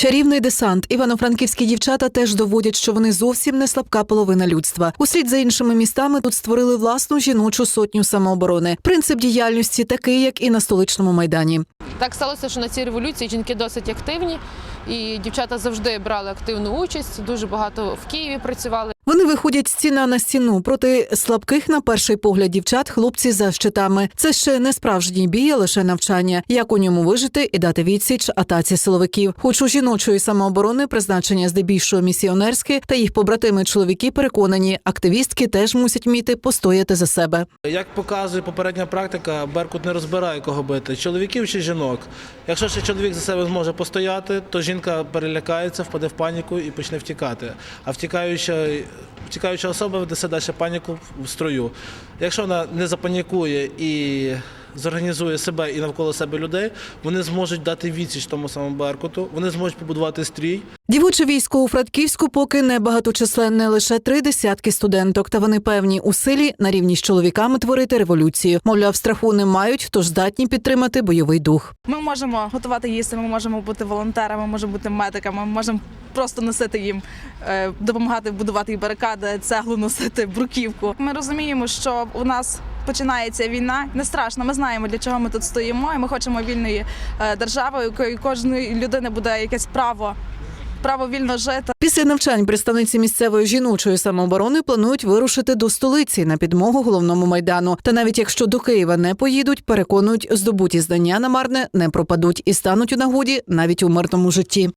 Чарівний десант. Івано-франківські дівчата теж доводять, що вони зовсім не слабка половина людства. Услід за іншими містами тут створили власну жіночу сотню самооборони. Принцип діяльності такий, як і на столичному майдані. Так сталося, що на цій революції жінки досить активні, і дівчата завжди брали активну участь. Дуже багато в Києві працювали. Вони виходять стіна на стіну проти слабких на перший погляд дівчат, хлопці за щитами. Це ще не справжній бій, а лише навчання. Як у ньому вижити і дати відсіч атаці силовиків. Хоч у жіночої самооборони призначення здебільшого місіонерське, та їх побратими чоловіки переконані, активістки теж мусять вміти постояти за себе. Як показує попередня практика, Беркут не розбирає кого бити, чоловіків чи жінок. Якщо ще чоловік за себе зможе постояти, то жінка перелякається, впаде в паніку і почне втікати. А втікаюча, втікаюча особа веде далі паніку в строю. Якщо вона не запанікує і зорганізує себе і навколо себе людей, вони зможуть дати відсіч тому самому Беркуту, вони зможуть побудувати стрій. Дівоче військо у Франківську поки не багаточисленне, лише три десятки студенток. Та вони певні у силі на рівні з чоловіками творити революцію. Мовляв, страху не мають, тож здатні підтримати бойовий дух. Ми можемо готувати їсти, ми можемо бути волонтерами, можемо бути медиками, ми можемо просто носити їм, е, допомагати будувати їм барикади, цеглу носити, бруківку. Ми розуміємо, що у нас починається війна. Не страшно. Ми знаємо, для чого ми тут стоїмо, і ми хочемо вільної е, держави, у якої кожної людини буде якесь право, право вільно жити. Після навчань представниці місцевої жіночої самооборони планують вирушити до столиці на підмогу головному майдану. Та навіть якщо до Києва не поїдуть, переконують, здобуті знання на марне не пропадуть і стануть у нагоді навіть у мирному житті.